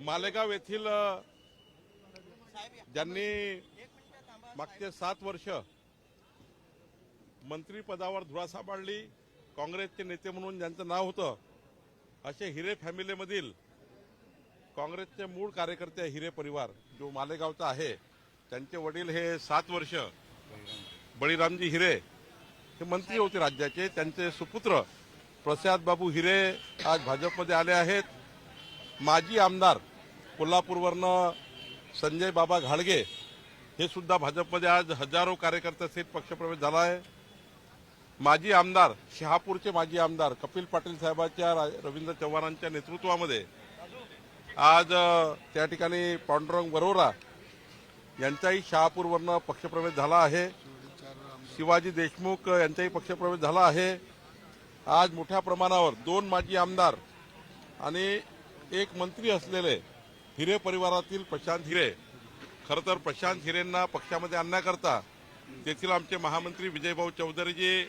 मालेगाव येथील ज्यांनी मागचे सात वर्ष मंत्रीपदावर धुरा सांभाळली काँग्रेसचे नेते म्हणून ज्यांचं नाव होतं असे हिरे फॅमिलीमधील काँग्रेसचे मूळ कार्यकर्ते हिरे परिवार जो मालेगावचा आहे त्यांचे वडील हे सात वर्ष बळीरामजी हिरे हे मंत्री होते राज्याचे त्यांचे सुपुत्र प्रसाद बाबू हिरे आज भाजपमध्ये आले आहेत. माजी आमदार कोल्हापूरवरनं संजय बाबा घाडगे हे सुद्धा भाजपमध्ये आज हजारो कार्यकर्त्यासहित पक्षप्रवेश झाला आहे माजी आमदार शहापूरचे माजी आमदार कपिल पाटील साहेबांच्या रवींद्र चव्हाणांच्या नेतृत्वामध्ये आज त्या ठिकाणी पांडुरंग वरोरा यांचाही शहापूरवरनं पक्षप्रवेश झाला आहे. शिवाजी देशमुख यांचाही पक्षप्रवेश झाला आहे. आज मोठ्या प्रमाणावर दोन माजी आमदार आणि एक मंत्री असलेले हिरे परिवारातील प्रशांत हिरे. खरं तर प्रशांत हिरेंना पक्षामध्ये आणण्याकरता तेथील आमचे महामंत्री विजयभाऊ चौधरीजी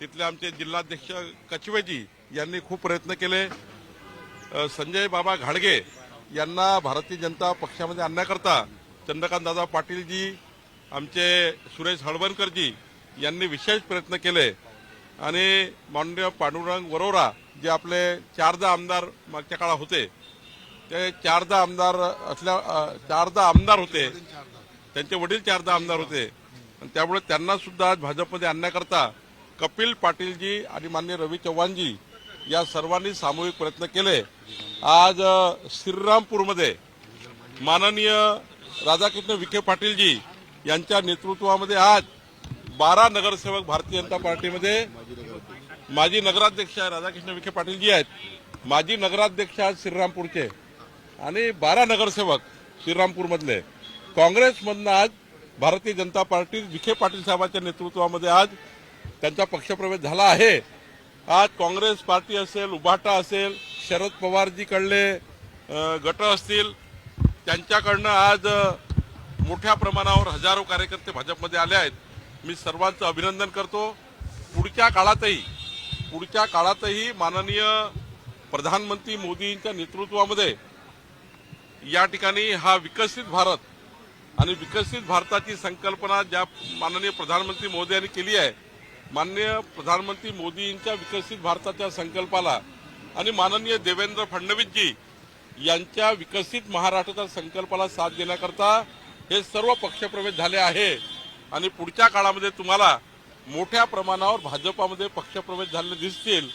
तिथले आमचे जिल्हाध्यक्ष कचवेजी यांनी खूप प्रयत्न केले. संजय बाबा घाडगे यांना भारतीय जनता पक्षामध्ये आणण्याकरता चंद्रकांत दादा पाटीलजी आमचे सुरेश हळवणकरजी यांनी विशेष प्रयत्न केले. आणि माननीय पांडुरंग वरोरा जे आपले चारदा आमदार मागच्या काळात होते ते चारदा आमदार असल्या चारदा आमदार होते. त्यांचे वडील चारदा आमदार होते. आणि त्यामुळे त्यांना सुद्धा आज भाजपमध्ये आणण्याकरता कपिल पाटीलजी आणि माननीय रवी चव्हाणजी या सर्वांनी सामूहिक प्रयत्न केले. आज श्रीरामपूरमध्ये माननीय राधाकृष्ण विखे पाटीलजी यांच्या नेतृत्वामध्ये आज बारा नगरसेवक भारतीय जनता पार्टीमध्ये माजी नगराध्यक्ष राधाकृष्ण विखे पाटीलजी आहेत. माजी नगराध्यक्ष आज श्रीरामपूरचे आणि बारा नगरसेवक श्रीरामपूरमधले काँग्रेसमधनं आज भारतीय जनता पार्टी विखे पाटील साहेबांच्या नेतृत्वामध्ये आज त्यांचा पक्षप्रवेश झाला आहे. आज काँग्रेस पार्टी असेल उभाटा असेल शरद पवारजीकडले गट असतील. त्यांच्याकडनं आज मोठ्या प्रमाणावर हजारो कार्यकर्ते भाजपमध्ये आले आहेत. मी सर्वांचं अभिनंदन करतो. पुढच्या काळातही पुढच्या काळातही माननीय प्रधानमंत्री मोदींच्या नेतृत्वामध्ये या ठिकाणी हा विकसित भारत आणि विकसित भारताची संकल्पना ज्या माननीय प्रधानमंत्री मोदी यांनी केली आहे माननीय प्रधानमंत्री मोदींच्या विकसित भारताच्या संकल्पाला आणि माननीय देवेंद्र फडणवीसजी यांच्या विकसित महाराष्ट्राच्या संकल्पाला साथ देण्याकरता हे सर्व पक्षप्रवेश झाले आहे. आणि पुढच्या काळामध्ये तुम्हाला मोठ्या प्रमाणावर भाजपामध्ये पक्षप्रवेश झालेले दिसतील.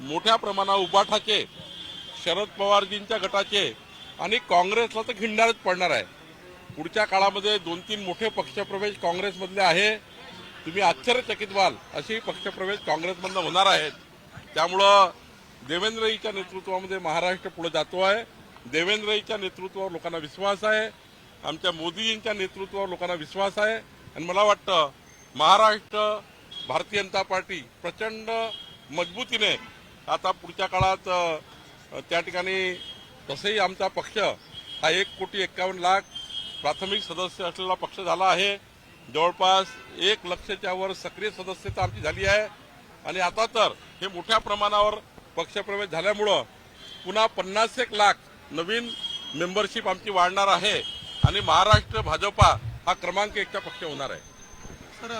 मोठ्या प्रमाणावर उबाठाचे शरद पवारजींच्या गटाचे आणि काँग्रेसला तर खिंडारच पडणार आहे. पुढच्या काळामध्ये दोन तीन मोठे पक्षप्रवेश काँग्रेसमधले आहे. तुम्ही आश्चर्यचकित व्हाल असे पक्षप्रवेश काँग्रेसमधनं होणार आहेत त्यामुळं देवेंद्रजीच्या नेतृत्वामध्ये महाराष्ट्र पुढे जातो आहे. देवेंद्रजीच्या नेतृत्वावर लोकांना विश्वास आहे. आमच्या मोदीजींच्या नेतृत्वावर लोकांना विश्वास आहे. आणि मला वाटतं महाराष्ट्र भारतीय जनता पार्टी प्रचंड मजबूतीने आता पुढच्या काळात त्या ठिकाणी तसंही आमचा पक्ष हा एक कोटी एक्कावन्न लाख प्राथमिक सदस्य असलेला पक्ष झाला आहे. जवळपास एक लक्षच्या वर सक्रिय सदस्यता आमची झाली आहे. आणि आता तर हे मोठ्या प्रमाणावर पक्षप्रवेश झाल्यामुळं पुन्हा पन्नास एक लाख नवीन मेंबरशिप आमची वाढणार आहे. आणि महाराष्ट्र भाजपा हा क्रमांक एकचा पक्ष होणार आहे. सर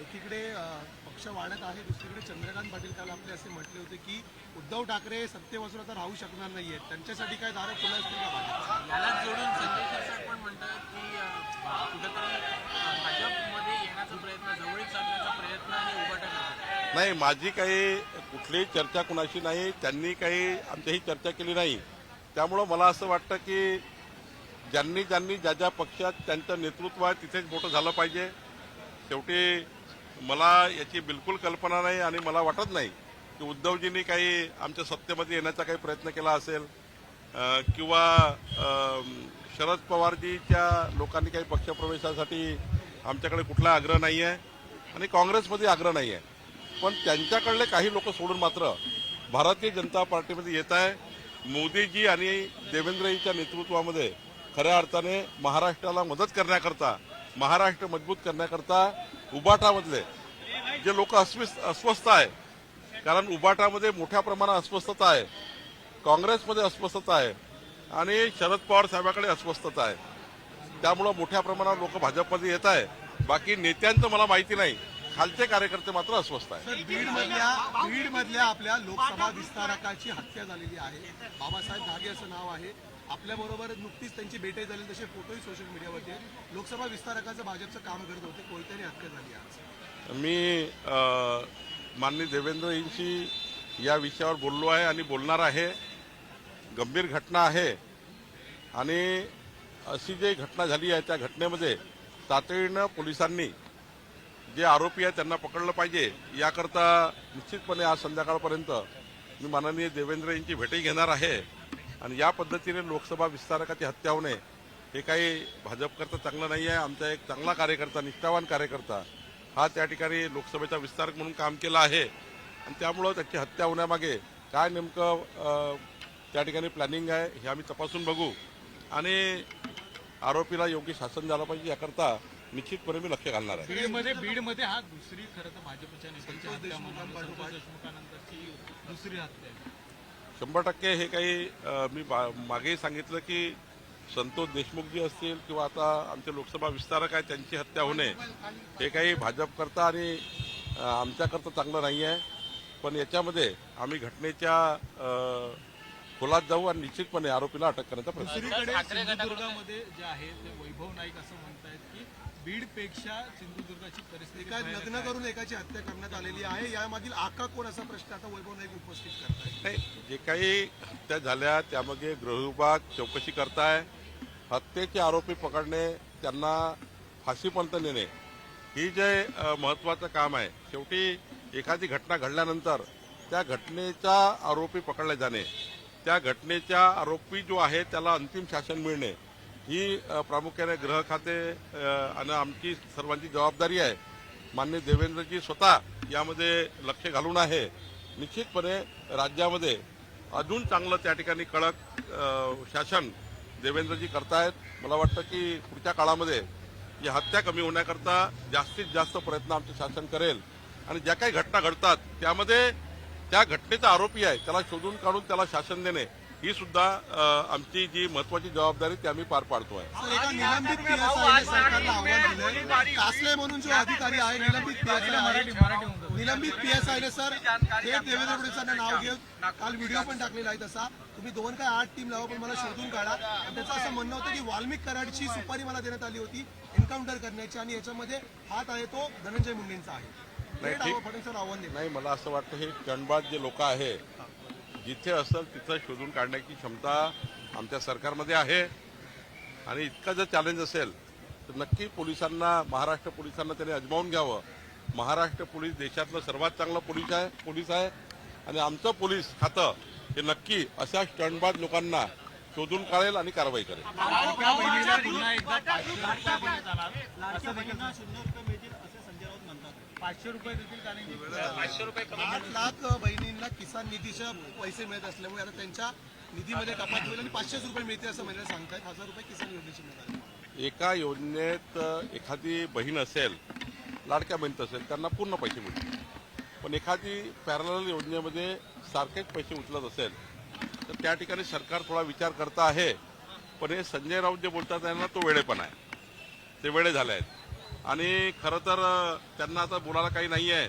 एकीकडे अ, पक्ष वाढत आहे दुसरीकडे चंद्रकांत पाटील काल आपले असे म्हटले होते की उद्धव ठाकरे सत्तेपासून आता राहू शकणार नाहीयेत. त्यांच्यासाठी काय दारं खुलं असतील का यालाच जोडून संजय शिरसाट पण म्हणतात की अ, कुठेतरी अ, भाजपमध्ये येण्याचा प्रयत्न जवळीक साधण्याचा प्रयत्न आणि उभाटा करतात नाही माझी काही कुठलीही चर्चा कुणाशी नाही त्यांनी काही आमच्याही चर्चा केली नाही. त्यामुळं मला असं वाटतं की ज्यांनी ज्यांनी ज्या ज्या पक्षात त्यांचं नेतृत्व आहे तिथेच मोठं झालं पाहिजे. शेवटी मला याची बिलकुल कल्पना नाही आणि मला वाटत नाही की उद्धवजींनी काही आमच्या सत्तेमध्ये येण्याचा काही प्रयत्न केला असेल. किंवा शरद पवारजीच्या लोकांनी काही पक्षप्रवेशासाठी आमच्याकडे कुठला आग्रह नाही आहे आणि काँग्रेसमध्ये आग्रह नाही आहे पण त्यांच्याकडले काही लोक सोडून मात्र भारतीय जनता पार्टीमध्ये येत आहे. मोदीजी आणि देवेंद्रजीच्या नेतृत्वामध्ये खऱ्या अर्थाने महाराष्ट्राला मदत करण्याकरता महाराष्ट्र मजबूत करण्याकरता उबाटामधले जे लोक अस्वस्थ अस्वस्थ आहे कारण उबाटामध्ये मोठ्या प्रमाणात अस्वस्थता आहे काँग्रेसमध्ये अस्वस्थता आहे आणि शरद पवार साहेबाकडे अस्वस्थता आहे. त्यामुळं मोठ्या प्रमाणात लोक भाजपमध्ये येत आहे. बाकी नेत्यांचं मला माहिती नाही. खालचे कार्यकर्ते मात्र अस्वस्थ आहे. तर बीड मधल्या आपल्या लोकसभा विस्तारकाची हत्या झालेली आहे. बाबासाहेब धागे असं नाव आहे. आपल्याबरोबर नुकतीच त्यांची भेटही झाली तसे फोटोही सोशल मीडियावरती आहेत. लोकसभा विस्तारकाचं भाजपचं काम करत होते कोयत्याने हत्या झाली आज? मी माननीय माननीय देवेंद्रजींशी या विषयावर बोललो आहे आणि बोलणार आहे. गंभीर घटना आहे. आणि अशी जी घटना झाली आहे त्या घटनेमध्ये तातडीनं पोलिसांनी जे आरोपी आहेत त्यांना पकडलं पाहिजे याकरता निश्चितपणे आज संध्याकाळपर्यंत मी माननीय देवेंद्रजींची भेटही घेणार आहे. आणि या पद्धतीने लोकसभा विस्तारकाची हत्या होणे हे काही भाजपकरता चांगलं नाही आहे. आमचा एक चांगला कार्यकर्ता निष्ठावान कार्यकर्ता हा त्या ठिकाणी लोकसभेचा विस्तारक म्हणून काम केलं आहे. आणि त्यामुळं त्याची हत्या होण्यामागे काय नेमकं त्या ठिकाणी प्लॅनिंग आहे हे आम्ही तपासून बघू. आणि आरोपीला योग्य शासन झालं पाहिजे याकरता निश्चितपणे मी लक्ष घालणार आहे. बीडमध्ये बीडमध्ये हा दुसरी खरं तर भाजपच्या नेत्यांची हत्या दुसरी हत्या आहे. शंभर टक्के हे काही मी बा- मागेही सांगितलं की संतोष देशमुख जी असतील किंवा आता आमचे लोकसभा विस्तारक आहेत त्यांची हत्या होणे हे काही भाजपकरता आणि आमच्याकरता चांगलं नाही आहे. पण याच्यामध्ये आम्ही घटनेच्या खोलात जाऊ आणि निश्चितपणे आरोपीला अटक करण्याचा प्रयत्न जे आहे ते वैभव नाईक असं म्हणतायत. बीडपेक्षा सिंधुदुर्गाची परिस्थिती एका लग्न. करून एकाची हत्या करण्यात आलेली आहे. यामागील आका कोण असा प्रश्न आता वैभव नाईक उपस्थित करताय नाही जे काही हत्या झाल्या त्यामध्ये गृहविभाग चौकशी करताय. हत्येचे आरोपी पकडणे त्यांना फाशीपर्यंत नेणे ही जे अ, महत्वाचं काम आहे. शेवटी एखादी घटना घडल्यानंतर त्या घटनेचा आरोपी पकडले जाणे. त्या घटनेच्या आरोपी जो आहे त्याला अंतिम शासन मिळणे. ही प्रामुख्याने गृह खाते आणि आमची सर्वांची जबाबदारी आहे. मान्य देवेंद्रजी स्वतः यामध्ये लक्ष घालून आहे. निश्चितपणे राज्यामध्ये अजून चांगलं त्या ठिकाणी कडक शासन देवेंद्रजी करतायत. मला वाटतं की पुढच्या काळामध्ये या हत्या कमी होण्याकरता जास्तीत जास्त प्रयत्न आमचं शासन करेल. आणि ज्या काही घटना घडतात त्यामध्ये त्या घटनेचा आरोपी आहे त्याला शोधून काढून त्याला शासन देणे. ही सुद्धा आमची जी महत्वाची जबाबदारी ती आम्ही पार दिलंय. कासले म्हणून जो अधिकारी आहे निलंबित निलंबित पीएसआयने सर हे देवेंद्र फडणवीसांना नाव घेऊन काल व्हिडिओ पण टाकलेला आहे तसा. तुम्ही दोन काय आठ टीम लावा पण मला शोधून काढा. आणि त्याचं असं म्हणणं होतं की वाल्मिक कराडची सुपारी मला देण्यात आली होती एन्काउंटर करण्याची. आणि याच्यामध्ये हात आहे तो धनंजय मुंडेंचा आहे. ठीक. आव्हान- नाही मला असं वाटतं हे क्षणबाद जे लोक आहे जिथे असेल तिथं शोधून काढण्याची क्षमता आमच्या सरकारमध्ये आहे. आणि इतकं जर चॅलेंज असेल तर नक्की पोलिसांना महाराष्ट्र पोलिसांना त्याने अजमावून घ्यावं. महाराष्ट्र पोलीस देशातलं सर्वात चांगलं पोलीस आहे पोलीस आहे. आणि आमचं पोलीस खातं हे नक्की अशा स्टंटबाज लोकांना शोधून काढेल आणि कारवाई करेल. पाचशे रुपये पाचशे रुपये देतील किसान निधीचे पैसे मिळत असल्यामुळे आता त्यांच्या निधीमध्ये कपात होईल आणि पाचशेच रुपये मिळते असं महिला सांगतायत. हजार रुपये किसान योजनेची मिळतात एका योजनेत एखादी बहीण असेल लाडक्या बहीण असेल त्यांना पूर्ण पैसे मिळतील. पण एखादी पॅरल योजनेमध्ये सारखेच पैसे उचलत असेल तर त्या ठिकाणी सरकार थोडा विचार करता आहे. पण हे संजय राऊत जे बोलतात त्यांना तो वेळेपण आहे. ते वेळे झाले आहेत. आणि खरं तर त्यांना आता बोलायला काही नाही आहे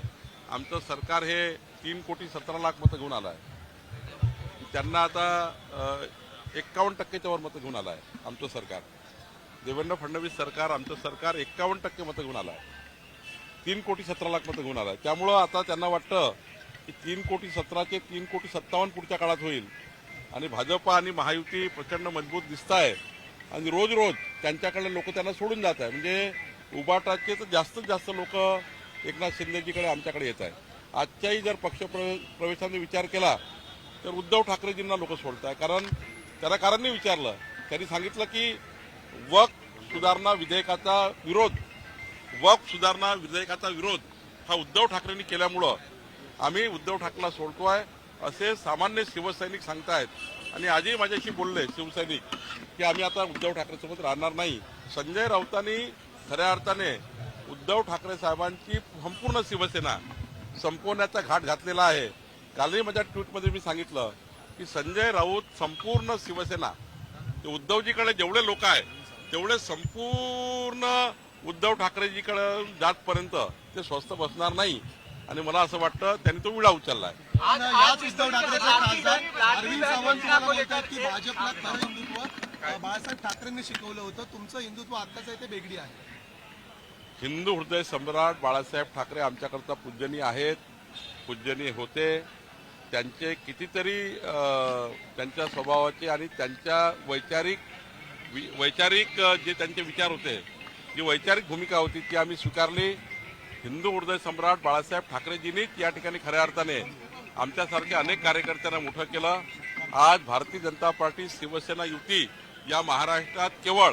आमचं सरकार हे तीन कोटी सतरा लाख मतं घेऊन आला आहे त्यांना आता एक्कावन्न टक्केच्या वर मतं घेऊन आला आहे आमचं सरकार. देवेंद्र फडणवीस सरकार आमचं सरकार एक्कावन्न टक्के मतं घेऊन आलं आहे तीन कोटी सतरा लाख मतं घेऊन आलं आहे त्यामुळं आता त्यांना वाटतं की तीन कोटी सतराचे तीन कोटी सत्तावन्न पुढच्या काळात होईल. आणि भाजप आणि महायुती प्रचंड मजबूत दिसत आहे आणि रोज रोज त्यांच्याकडे लोक त्यांना सोडून जात आहे म्हणजे उबाटाचे तर जास्तीत जास्त लोक एकनाथ शिंदेजीकडे आमच्याकडे येत आहे आजच्याही जर पक्ष प्रवे- प्रवेशाने विचार केला तर उद्धव ठाकरेजींना लोक सोडत आहे कारण त्याला कारण नाही विचारलं. त्यांनी सांगितलं की वक्फ सुधारणा विधेयकाचा विरोध वक्फ सुधारणा विधेयकाचा विरोध हा उद्धव ठाकरेंनी केल्यामुळं आम्ही उद्धव ठाकरेला सोडतो आहे असे सामान्य शिवसैनिक सांगतायत. आणि आजही माझ्याशी बोलले शिवसैनिक की आम्ही आता उद्धव ठाकरेसोबत राहणार नाही. संजय राऊतांनी खऱ्या अर्थाने उद्धव ठाकरे साहेबांची संपूर्ण शिवसेना संपवण्याचा घाट घातलेला आहे. कालही माझ्या ट्विटमध्ये मी सांगितलं की संजय राऊत संपूर्ण शिवसेना ते उद्धवजीकडे जेवढे लोक आहेत तेवढे संपूर्ण उद्धव ठाकरेजीकडे जातपर्यंत ते स्वस्त बसणार नाही. आणि मला असं वाटतं त्यांनी तो विडा अ, बाळासाहेब ठाकरेंनी शिकवलं होतं. तुमचं हिंदुत्व आत्ताच आहे ते बेगडी आहे. हिंदू हृदय सम्राट बाळासाहेब ठाकरे आमच्याकरता पूजनीय आहेत पूजनीय होते. त्यांचे कितीतरी त्यांच्या स्वभावाचे आणि त्यांच्या वैचारिक वि- वैचारिक जे त्यांचे विचार होते जी वैचारिक भूमिका होती ती आम्ही स्वीकारली. हिंदू हृदय सम्राट बाळासाहेब ठाकरेजींनीच या ठिकाणी खऱ्या अर्थाने आमच्यासारख्या अनेक कार्यकर्त्यांना मोठं केलं. आज भारतीय जनता पार्टी शिवसेना युती या महाराष्ट्रात केवळ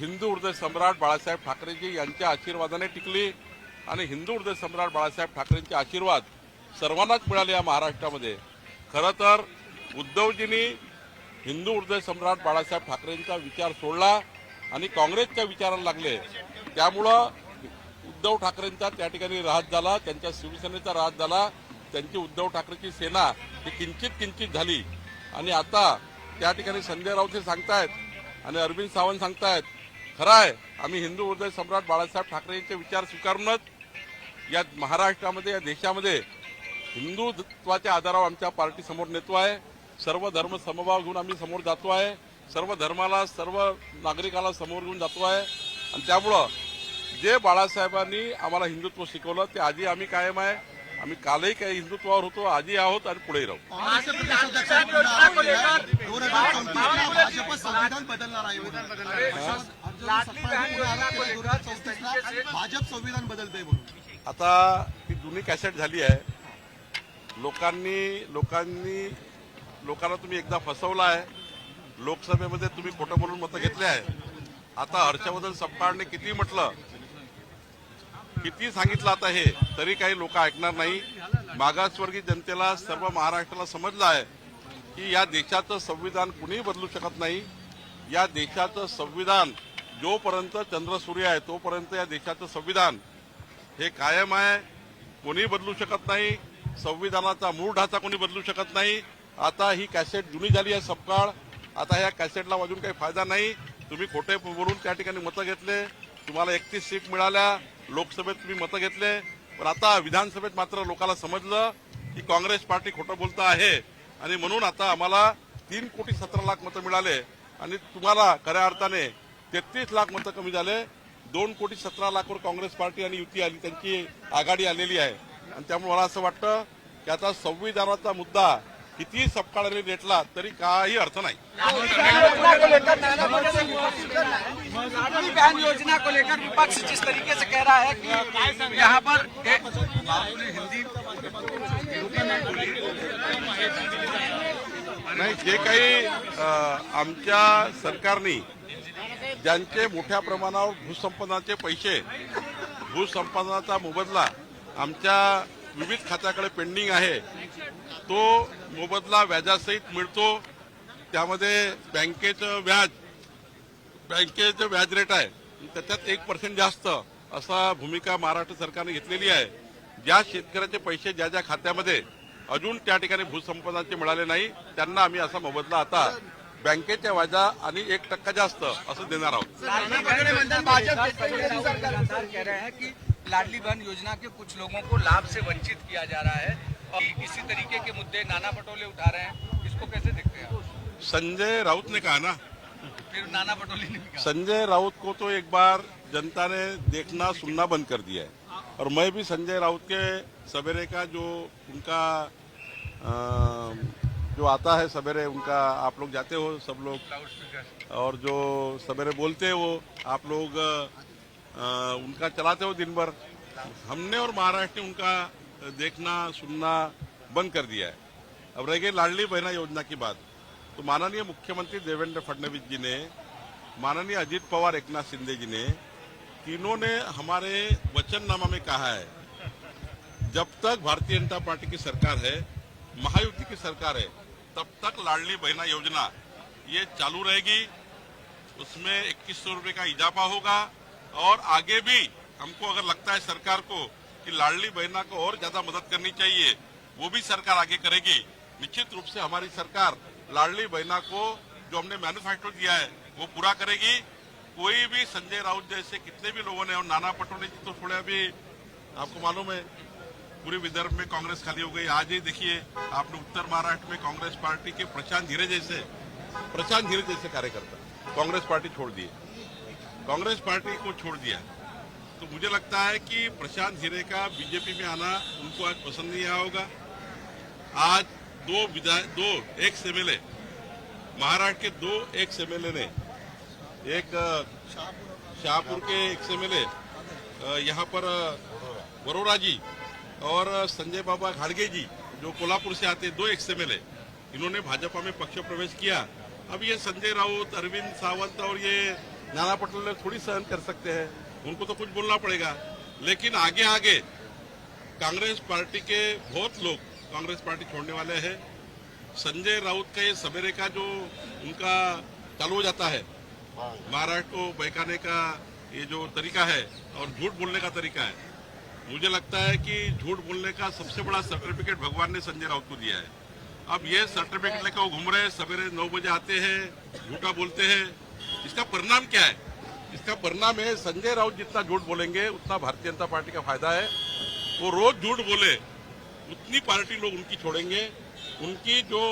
हिंदू हृदय सम्राट बाळासाहेब ठाकरेजी यांच्या आशीर्वादाने टिकली आणि हिंदू हृदय सम्राट बाळासाहेब ठाकरेंचे आशीर्वाद सर्वांनाच मिळाले या महाराष्ट्रामध्ये. खरं तर उद्धवजींनी हिंदू हृदय सम्राट बाळासाहेब ठाकरेंचा विचार सोडला आणि काँग्रेसच्या विचाराला लागले. त्यामुळं उद्धव ठाकरेंचा त्या ठिकाणी राहत झाला त्यांच्या शिवसेनेचा राहत झाला त्यांची उद्धव ठाकरेची सेना ही किंचित किंचित झाली. आणि आता त्या ठिकाणी संजय राऊत हे सांगतायत आणि अरविंद सावंत सांगतायत खरं आहे आम्ही हिंदू हृदय सम्राट बाळासाहेब ठाकरेंचे विचार स्वीकारूनच या महाराष्ट्रामध्ये या देशामध्ये हिंदुत्वाच्या आधारावर आमच्या पार्टी समोर नेतो आहे. सर्व धर्म समभाव घेऊन आम्ही समोर जातो आहे. सर्व धर्माला सर्व नागरिकाला समोर घेऊन जातो आहे. आणि त्यामुळं जे बाळासाहेबांनी आम्हाला हिंदुत्व शिकवलं ते आधी आम्ही कायम आहे. आम्ही कालही काही हिंदुत्वावर होतो आजही आहोत आणि पुढेही राहू. भाजप संविधान बदलणार आहे. भाजप संविधान बदलते म्हणून. आता ही जुनी कॅसेट झाली आहे. लोकांनी लोकांनी लोकांना तुम्ही एकदा फसवला आहे लोकसभेमध्ये तुम्ही खोटं बोलून मतं घेतले आहे. आता हर्षवर्धन सपकाळने किती म्हटलं? किती सांगितलं आता हे? तरी काही लोक ऐकणार नाही. मागासवर्गीय जनतेला सर्व महाराष्ट्राला समजलं आहे की या देशाचं संविधान कुणीही बदलू शकत नाही. या देशाचं संविधान जोपर्यंत चंद्र सूर्य आहे तोपर्यंत या देशाचं संविधान हे कायम आहे. कोणी बदलू शकत नाही. संविधानाचा मूळ ढाचा कोणी बदलू शकत नाही. आता ही कॅसेट जुनी झाली आहे सपकाळ. आता ह्या कॅसेटला वाजून काही फायदा नाही. तुम्ही खोटे बोलून त्या ठिकाणी मतं घेतले. तुम्हाला एकतीस सीट मिळाल्या. लोकसभेत तुम्ही मतं घेतले. पण आता विधानसभेत मात्र लोकांना समजलं की काँग्रेस पार्टी खोटं बोलतं आहे. आणि म्हणून आता आम्हाला तीन कोटी सतरा लाख मतं मिळाले. आणि तुम्हाला खऱ्या अर्थाने तेहतीस लाख मतं कमी झाले. दोन कोटी सतरा लाखवर काँग्रेस पार्टी आणि युती आली त्यांची आघाडी आलेली आहे. आणि त्यामुळे मला असं वाटतं की आता संविधानाचा मुद्दा किती सपकाळाने रेटला तरी काही अर्थ नाही. बहन योजना को लेकर विपक्ष जिस तरीके से कह रहा है कि यहाँ पर नाही जे काही आमच्या सरकारने ज्यांचे मोठ्या प्रमाणावर भूसंपादनाचे पैसे भूसंपादनाचा मोबदला आमच्या विविध खात्याकडे पेंडिंग आहे तो मोबदला व्याजासहित मिळतो. त्यामध्ये बँकेचं व्याज बँकेचं व्याज रेट आहे. त्याच्यात एक पर्सेंट जास्त असा भूमिका महाराष्ट्र सरकारने घेतलेली आहे. ज्या शेतकऱ्याचे पैसे ज्या ज्या खात्यामध्ये अजून त्या ठिकाणी भूसंपादनाचे मिळाले नाही त्यांना आम्ही असा मोबदला आता बँकेच्या व्याजा आणि एक टक्का जास्त असं देणार आहोत. लाडली बहन भाजपा लगातार कह रहे हैं कि लाडली बहन योजना के कुछ लोगों को लाभ से वंचित किया जा रहा है। और इसी तरीके के मुद्दे नाना पटोले उठा रहे हैं। इसको कैसे देखते हैं संजय राउत ने कहा ना फिर नाना पटोले ने कहा। संजय राउत को तो एक बार जनता ने देखना सुनना बंद कर दिया है। और मैं भी संजय राउत के सवेरे का जो उनका अ, जो आता है सवेरे उनका आप लोग जाते हो सब लोग। और जो सवेरे बोलते हैं आप लोग अ, उनका चलाते हो दिन भर। हमने और महाराष्ट्र ने उनका देखना सुनना बंद कर दिया है। अब रह गई लाडली बहना योजना की बात। तो माननीय मुख्यमंत्री देवेंद्र फडणवीस जी ने माननीय अजीत पवार एकनाथ शिंदे जी ने तीनों ने हमारे वचननामा में कहा है जब तक भारतीय जनता पार्टी की सरकार है महायुति की सरकार है, तब तक लाडली बहना योजना ये चालू रहेगी। उसमें इक्कीस सौ रुपये का इजाफा होगा और आगे भी हमको अगर लगता है सरकार को कि लाडली बहना को और ज़्यादा मदद करनी चाहिए, वो भी सरकार आगे करेगी। निश्चित रूप से हमारी सरकार लाडली बहना को जो हमने मैनिफेस्टो दिया है, वो पूरा करेगी। कोई भी संजय राउत जैसे कितने भी लोगों ने, और नाना पटोले जी तो थोड़े अभी, आपको मालूम है पूरे विदर्भ में कांग्रेस खाली हो गई। आज ही देखिए आपने उत्तर महाराष्ट्र में कांग्रेस पार्टी के प्रशांत धीरे जैसे, प्रशांत धीरे जैसे कार्यकर्ता। कांग्रेस पार्टी छोड़ दिए। कांग्रेस पार्टी को छोड़ दिया। तो मुझे लगता है कि प्रशांत धीरे का बीजेपी में आना उनको आज पसंद नहीं आया होगा। आज दो विधायक, दो एक्स एमएलए महाराष्ट्र के दो एक्स एमएलए ने, एक शाहपुर के एक एक्स एमएलए यहाँ पर वरोरा जी और संजय बाबा घाड़गे जी जो कोल्हापुर से आते दो एक्स एमएलए इन्होंने भाजपा में पक्ष प्रवेश किया। अब ये संजय राउत अरविंद सावंत और ये नाना पटोले थोड़ी सहन कर सकते हैं। उनको तो कुछ बोलना पड़ेगा। लेकिन आगे आगे कांग्रेस पार्टी के बहुत लोग कांग्रेस पार्टी छोड़ने वाले हैं। संजय राउत का ये सवेरे का जो उनका चालू हो जाता है महाराष्ट्र को बहकाने का ये जो तरीका है और झूठ बोलने का तरीका है मुझे लगता है कि झूठ बोलने का सबसे बड़ा सर्टिफिकेट भगवान ने संजय राउत को दिया है। अब ये सर्टिफिकेट लेकर वो घूम रहे हैं, सवेरे नौ बजे आते हैं, झूठा बोलते हैं। इसका परिणाम क्या है? इसका परिणाम है, संजय राउत जितना झूठ बोलेंगे, उतना भारतीय जनता पार्टी का फ़ायदा है। वो रोज झूठ बोले, उतनी पार्टी लोग उनकी छोड़ेंगे। उनकी जो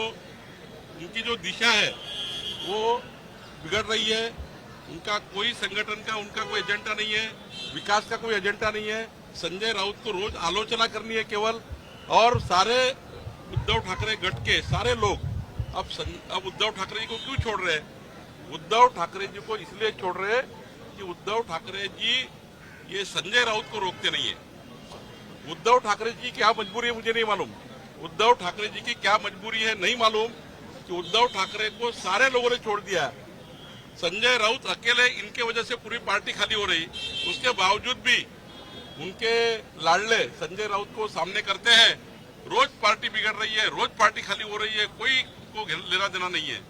उनकी जो दिशा है, वो बिगड़ रही है। उनका कोई संगठन का, उनका कोई एजेंडा नहीं है। विकास का कोई एजेंडा नहीं है। संजय राउत को रोज आलोचना करनी है केवल और सारे उद्धव ठाकरे गट के सारे लोग अब सं, अब उद्धव ठाकरे जी को क्यों छोड़ रहे हैं? उद्धव ठाकरे जी को इसलिए छोड़ रहे हैं कि उद्धव ठाकरे जी ये संजय राउत को रोकते नहीं है। उद्धव ठाकरे जी क्या मजबूरी है मुझे नहीं मालूम। उद्धव ठाकरे जी की क्या मजबूरी है नहीं मालूम कि उद्धव ठाकरे को सारे लोगों ने छोड़ दिया संजय राउत अकेले इनके वजह से पूरी पार्टी खाली हो रही। उसके बावजूद भी उनके लाडले संजय राउत को सामने करते हैं। रोज पार्टी बिगड़ रही है, रोज पार्टी खाली हो रही है, कोई को लेना देना नहीं है।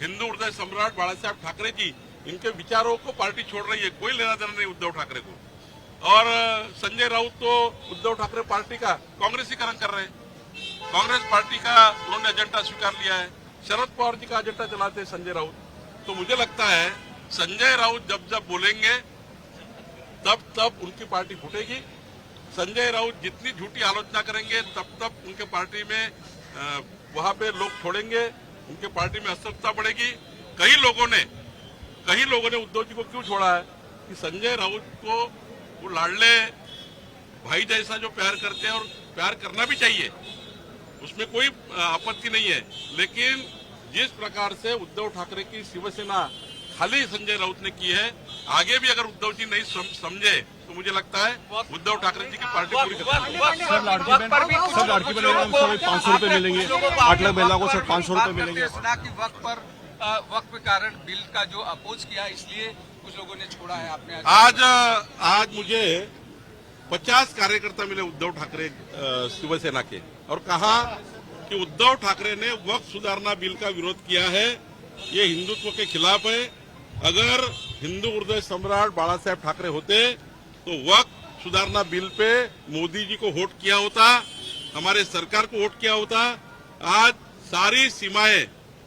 हिंदू हृदय सम्राट बाला साहब ठाकरे जी, इनके विचारों को पार्टी छोड़ रही है, कोई लेना देना नहीं उद्धव ठाकरे को। और, संजय राउत तो उद्धव ठाकरे पार्टी का कांग्रेसीकरण कर रहे हैं। कांग्रेस पार्टी का उन्होंने एजेंडा स्वीकार लिया है। शरद पवार जी का एजेंडा चलाते हैं संजय राउत। तो मुझे लगता है, संजय राउत जब जब बोलेंगे तब तब उनकी पार्टी फूटेगी। संजय राउत जितनी झूठी आलोचना करेंगे, तब तब उनके पार्टी में वहाँ पे लोग छोड़ेंगे, उनके पार्टी में अस्थिरता बढ़ेगी। कई लोगों ने, कई लोगों ने उद्धव जी को क्यों छोड़ा है? कि संजय राउत को वो लाडले भाई जैसा जो प्यार करते हैं और प्यार करना भी चाहिए, उसमें कोई आपत्ति नहीं है। लेकिन जिस प्रकार से उद्धव ठाकरे की शिवसेना खाली संजय राउत ने की है आगे भी अगर उद्धव जी नहीं समझे तो मुझे लगता है उद्धव ठाकरे जी की पार्टी पूरी सर लाड़की बहन पाँच सौ रुपए मिलेंगे। आठ लाख महिला को सर पाँच सौ रुपए मिलेंगे। वक्त पर वक्त के कारण बिल का जो अपोज किया इसलिए कुछ लोगों ने छोड़ा है आपने आज आज मुझे पचास कार्यकर्ता मिले उद्धव ठाकरे शिवसेना के और कहा कि उद्धव ठाकरे ने वक्त सुधारना बिल का विरोध किया है। ये हिंदुत्व के खिलाफ है। अगर हिंदू हृदय सम्राट बाला साहेब ठाकरे होते तो वक्त सुधारना बिल पे मोदी जी को वोट किया होता, हमारे सरकार को वोट किया होता। आज सारी सीमाएँ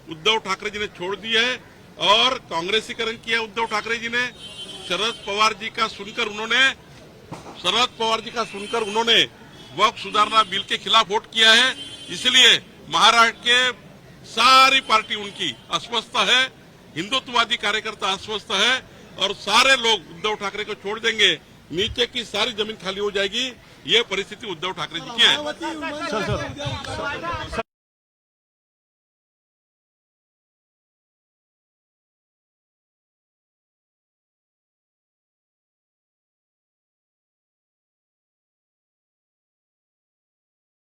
उद्धव ठाकरे जी ने छोड़ दी है और कांग्रेसीकरण किया उद्धव ठाकरे जी ने। शरद पवार जी का सुनकर उन्होंने, शरद पवार जी का सुनकर उन्होंने वक्त सुधारना बिल के खिलाफ वोट किया है। इसलिए महाराष्ट्र के सारी पार्टी उनकी अस्वस्थ है। हिंदुत्ववादी कार्यकर्ता अस्वस्थ है और सारे लोग उद्धव ठाकरे को छोड़ देंगे। नीचे की सारी ज़मीन खाली हो जाएगी। ये परिस्थिति उद्धव ठाकरे जी की है।